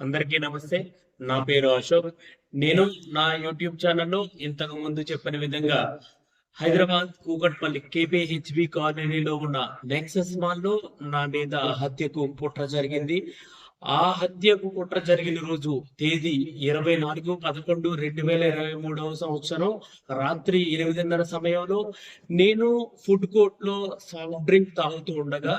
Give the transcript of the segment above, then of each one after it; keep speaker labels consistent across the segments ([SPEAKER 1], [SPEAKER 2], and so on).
[SPEAKER 1] అందరికీ నమస్తే. నా పేరు అశోక్. నేను నా యూట్యూబ్ ఛానల్లో ఇంతకు ముందు చెప్పిన విధంగా హైదరాబాద్ కూకట్పల్లి కేపీహెచ్బి కాలనీలో ఉన్న నెక్సస్ మాల్లో నా మీద హత్యకు కుట్ర జరిగింది. ఆ హత్యకు కుట్ర జరిగిన రోజు తేదీ ఇరవై నాలుగు పదకొండు రెండు వేల ఇరవై మూడవ సంవత్సరం రాత్రి ఎనిమిదిన్నర సమయంలో నేను ఫుడ్ కోర్ట్లో సాఫ్ట్ డ్రింక్ తాగుతూ ఉండగా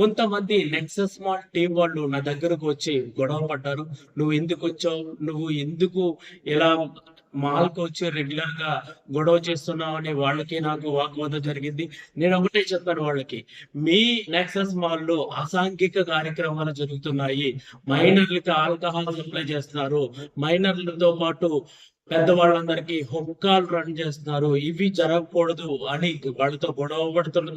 [SPEAKER 1] కొంతమంది నెక్సస్ మాల్ టీం వాళ్ళు నా దగ్గరకు వచ్చి గొడవ పడ్డారు. నువ్వు ఎందుకు వచ్చావు? నువ్వు ఎందుకు ఇలా మాల్కి వచ్చి రెగ్యులర్గా గొడవ చేస్తున్నావు? అని వాళ్ళకి నాకు వాగ్వాదం జరిగింది. నేను ఒకటే చెప్పాను వాళ్ళకి మీ నెక్సస్ మాల్లో అసాంఘిక కార్యక్రమాలు జరుగుతున్నాయి. మైనర్లకి ఆల్కహాల్ సప్లై చేస్తున్నారు. మైనర్లతో పాటు పెద్దవాళ్ళందరికీ హుక్కాలు రన్ చేస్తున్నారు. ఇవి జరగకూడదు అని వాళ్ళతో గొడవ పడుతున్న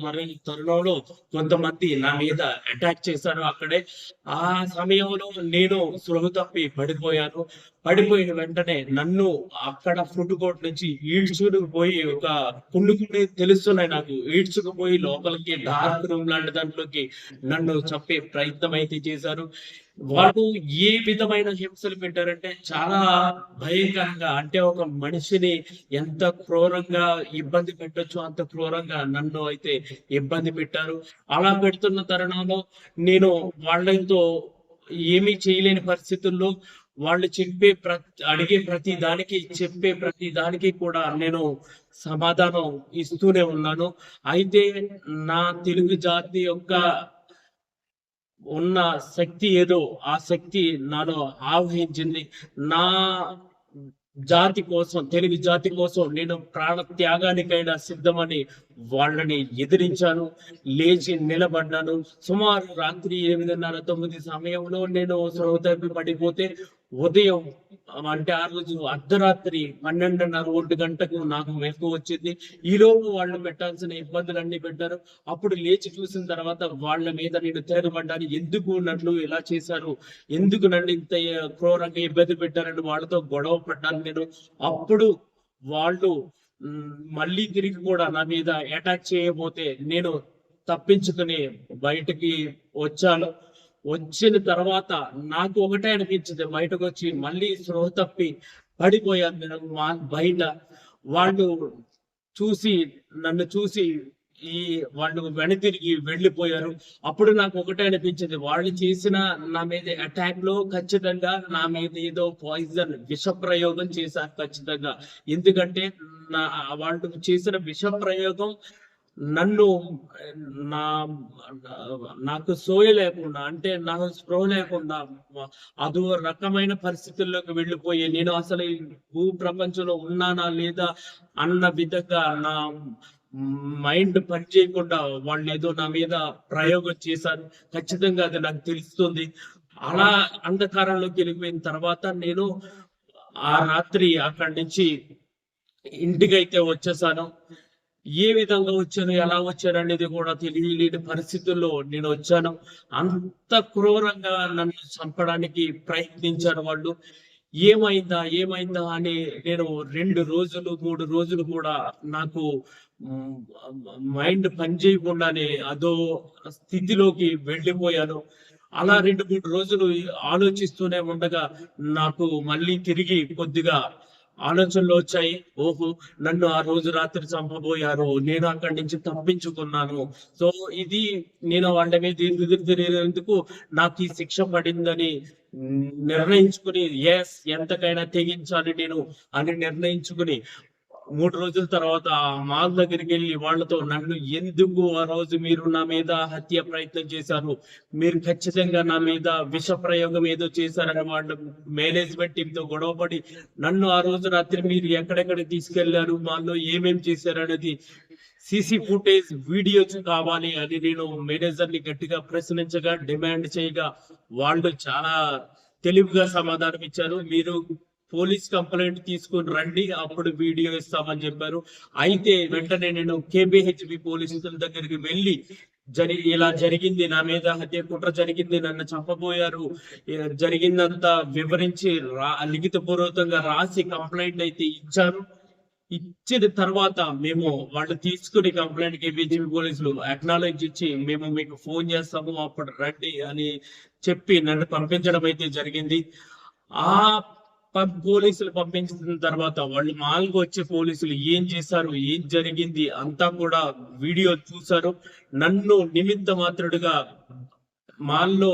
[SPEAKER 1] తరుణంలో కొంతమంది నా మీద అటాక్ చేశారు అక్కడే. ఆ సమయంలో నేను సులభ తప్పి పడిపోయాను. పడిపోయిన వెంటనే నన్ను అక్కడ ఫుడ్ కోర్ట్ నుంచి ఈడ్చుకుపోయి ఒక కుండుకుని తెలుస్తున్నాయి నాకు. ఈడ్చుకుపోయి లోపలికి డార్క్ రూమ్ లాంటి దాంట్లోకి నన్ను చంపే ప్రయత్నం అయితే చేశారు. వాళ్ళు ఏ విధమైన హింసలు పెట్టారంటే చాలా భయంకరంగా అంటే ఒక మనిషిని ఎంత క్రూరంగా ఇబ్బంది పెట్టొచ్చు అంత క్రూరంగా నన్ను అయితే ఇబ్బంది పెట్టారు. అలా పెడుతున్న తరుణంలో నేను వాళ్ళతో ఏమీ చేయలేని పరిస్థితుల్లో వాళ్ళు చెప్పే ప్రతి అడిగే ప్రతి దానికి చెప్పే ప్రతి దానికి కూడా నేను సమాధానం ఇస్తూనే ఉన్నాను. అయితే నా తెలుగు జాతి యొక్క ఉన్న శక్తి ఏదో ఆ శక్తి నాలో ఆవహించింది. నా జాతి కోసం తెలుగు జాతి కోసం నేను ప్రాణ త్యాగానికైనా సిద్ధమని వాళ్ళని ఎదిరించాను లేచి నిలబడ్డాను. సుమారు రాత్రి ఎనిమిదిన్నర తొమ్మిది సమయంలో నేను శ్రోతపి పడిపోతే ఉదయం అంటే ఆ రోజు అర్ధరాత్రి పన్నెండున్నర ఒంటి గంటకు నాకు మెలకు వచ్చింది. ఈ వాళ్ళు పెట్టాల్సిన ఇబ్బందులు అన్ని పెట్టారు. అప్పుడు లేచి చూసిన తర్వాత వాళ్ళ మీద నేను తేరబడ్డాను. ఎందుకు నన్ను ఇలా చేశారు? ఎందుకు నన్ను ఇంత క్రూరంగా ఇబ్బంది పెట్టారని వాళ్ళతో గొడవ పడ్డాను నేను. అప్పుడు వాళ్ళు మళ్ళీ తిరిగి కూడా నా మీద అటాక్ చేయబోతే నేను తప్పించుకుని బయటికి వచ్చాను. వచ్చిన తర్వాత నాకు ఒకటే అనిపించింది. బయటకు వచ్చి మళ్ళీ స్రోహ తప్పి పడిపోయాను. బయట వాళ్ళు చూసి నన్ను చూసి ఈ వాళ్ళు వెనతిరిగి వెళ్ళిపోయారు. అప్పుడు నాకు ఒకటే అనిపించింది. వాళ్ళు చేసిన నా మీద అటాక్లో ఖచ్చితంగా నా మీద ఏదో పాయిజన్ విష ప్రయోగం చేశారు ఖచ్చితంగా. ఎందుకంటే నా వాళ్ళు చేసిన విష ప్రయోగం నన్ను నా నాకు సోయ లేకుండా అంటే నాకు స్పృహ లేకుండా అదో రకమైన పరిస్థితుల్లోకి వెళ్ళిపోయి నేను అసలు ఈ భూ ప్రపంచంలో ఉన్నానా లేదా అన్న విధంగా నా మైండ్ పని చేయకుండా వాళ్ళు ఏదో నా మీద ప్రయోగం చేశారు. ఖచ్చితంగా అది నాకు తెలుస్తుంది. అలా అంధకారంలోకి వెళ్ళిపోయిన తర్వాత నేను ఆ రాత్రి అక్కడి నుంచి ఇంటికైతే వచ్చేసాను. ఏ విధంగా వచ్చాను ఎలా వచ్చాను అనేది కూడా తెలియలేని పరిస్థితుల్లో నేను వచ్చాను. అంత క్రూరంగా నన్ను చంపడానికి ప్రయత్నించారు వాళ్ళు. ఏమైందా ఏమైందా అని నేను రెండు రోజులు మూడు రోజులు కూడా నాకు మైండ్ పనిచేయకుండానే అదో స్థితిలోకి వెళ్ళిపోయాను. అలా రెండు మూడు రోజులు ఆలోచిస్తూనే ఉండగా నాకు మళ్ళీ తిరిగి కొద్దిగా ఆలోచనలు వచ్చాయి. ఓహో నన్ను ఆ రోజు రాత్రి చంపబోయారు. నేను అక్కడి నుంచి తప్పించుకున్నాను. సో ఇది నేను వాళ్ళ మీద ఎదురుదిరేందుకు నాకు ఈ శిక్ష పడిందని నిర్ణయించుకుని ఎస్ ఎంతకైనా తెగించాలి నేను అని నిర్ణయించుకుని మూడు రోజుల తర్వాత మాల్ దగ్గరికి వెళ్ళి వాళ్ళతో నన్ను ఎందుకు ఆ రోజు మీరు నా మీద హత్య ప్రయత్నం చేశారు? మీరు ఖచ్చితంగా నా మీద విష ప్రయోగం ఏదో చేశారని వాళ్ళు మేనేజ్మెంట్ టీంతో గొడవపడి నన్ను ఆ రోజు రాత్రి మీరు ఎక్కడెక్కడ తీసుకెళ్ళారు? మాల్లో ఏమేం చేశారు అనేది సీసీ ఫుటేజ్ వీడియోస్ కావాలి అని నేను మేనేజర్ని గట్టిగా ప్రశ్నించగా డిమాండ్ చేయగా వాళ్ళు చాలా తెలివిగా సమాధానం ఇచ్చారు. మీరు పోలీస్ కంప్లైంట్ తీసుకుని రండి అప్పుడు వీడియో ఇస్తామని చెప్పారు. అయితే వెంటనే నేను కేబిహెచ్బి పోలీసుల దగ్గరికి వెళ్ళి జరి ఇలా జరిగింది నా మీద హత్య కుట్ర జరిగింది నన్ను చంపబోయారు. జరిగిందంతా వివరించి రా లిఖితపూర్వకంగా రాసి కంప్లైంట్ అయితే ఇచ్చారు ఇచ్చిన తర్వాత మేము వాళ్ళు తీసుకుని కంప్లైంట్కి పోలీసులు అక్నాలెడ్జ్ ఇచ్చి మేము మీకు ఫోన్ చేస్తాము అప్పుడు రండి అని చెప్పి నన్ను పంపించడం అయితే జరిగింది. ఆ పోలీసులు పంపించిన తర్వాత వాళ్ళు మాల్కి వచ్చే పోలీసులు ఏం చేశారు ఏం జరిగింది అంతా కూడా వీడియో చూశారు. నన్ను నిమిత్త మాత్రుడుగా మాల్లో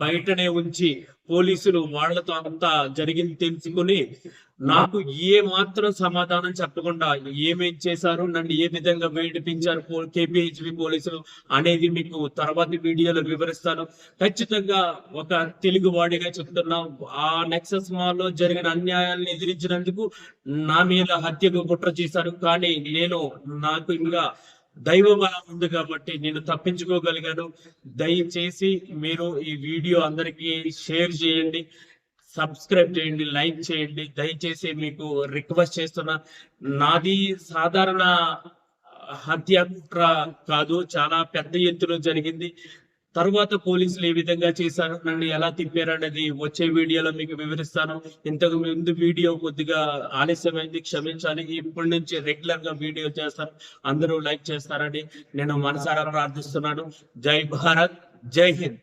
[SPEAKER 1] బయటనే ఉంచి పోలీసులు వాళ్ళతో అంతా జరిగింది తెలుసుకుని నాకు ఏ మాత్రం సమాధానం చెప్పకుండా ఏమేం చేశారు నన్ను ఏ విధంగా వేడిపించారు కేపీహెచ్బి పోలీసులు అనేది మీకు తర్వాతి వీడియోలో వివరిస్తాను. ఖచ్చితంగా ఒక తెలుగు వాడిగా చెప్తున్నా ఆ నెక్సస్ మాల్లో జరిగిన అన్యాయాలను ఎదిరించినందుకు నా మీద హత్యకు కుట్ర చేశారు. కానీ నేను నాకు ఇంకా దైవ బలం ఉంది కాబట్టి నేను తప్పించుకోగలిగాను. దయచేసి మీరు ఈ వీడియో అందరికీ షేర్ చేయండి సబ్స్క్రైబ్ చేయండి లైక్ చేయండి. దయచేసి మీకు రిక్వెస్ట్ చేస్తున్నా నాది సాధారణ హత్య కుట్ర కాదు చాలా పెద్ద ఎత్తులో జరిగింది. తర్వాత పోలీసులు ఏ విధంగా చేశారు నన్ను ఎలా తిప్పారు అనేది వచ్చే వీడియోలో మీకు వివరిస్తాను. ఇంతకు ముందు వీడియో కొద్దిగా ఆలస్యమైంది క్షమించాలి. ఇప్పటి నుంచి రెగ్యులర్గా వీడియో చేస్తాను అందరూ లైక్ చేస్తారని నేను మనసారా ప్రార్థిస్తున్నాను. జై భారత్ జై హింద్.